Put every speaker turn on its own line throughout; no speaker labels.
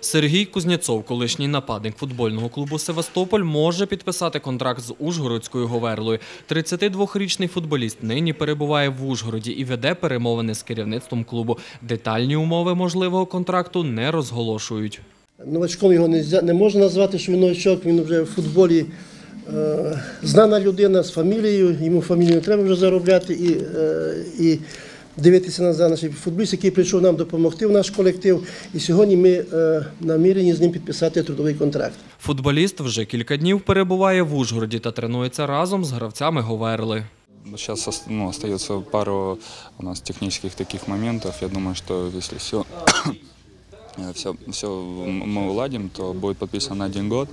Сергій Кузнєцов, колишній нападник футбольного клубу Севастополь, може підписати контракт з Ужгородською Говерлою. 32-річний футболіст нині перебуває в Ужгороді і веде перемовини з керівництвом клубу. Детальні умови можливого контракту не розголошують.
Новачком його не, можна назвати, що він новачок, він вже в футболі е, знана людина з фамілією, йому фамілію не треба вже заробляти і, е, дивитися на наших футболіст, який прийшов нам допомогти в наш колектив. І сьогодні ми е, намірені з ним підписати трудовий контракт.
Футболіст вже кілька днів перебуває в Ужгороді та тренується разом з гравцями Говерли.
Сейчас ну, остается пару у нас технических таких моментов. Я думаю, что если все, все, все мы уладим, то будет подписан на один год.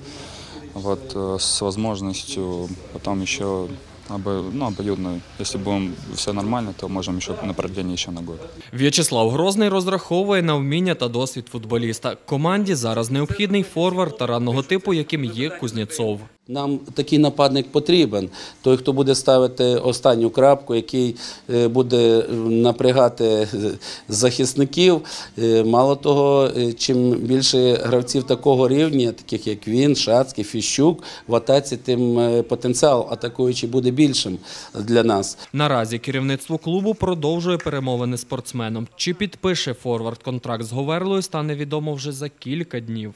Вот, э, с возможностью потом еще обо- ну, обоюдно, Якщо будем все нормально, то можемо ще на продлення ще на год.
В'ячеслав Грозний розраховує на вміння та досвід футболіста. Команді зараз необхідний форвард таранного типу, яким є Кузнєцов.
Нам такий нападник потрібен. Той, хто буде ставити останню крапку, який е, буде напрягати е, захисників. Е, Мало того, е, чим більше гравців такого рівня, таких як він, Шацький, Фіщук, в атаці, тим е, потенціал атакуючий буде більшим для нас.
Наразі керівництво клубу продовжує перемовини спортсменом. Чи підпише форвард контракт з Говерлою, стане відомо вже за кілька днів.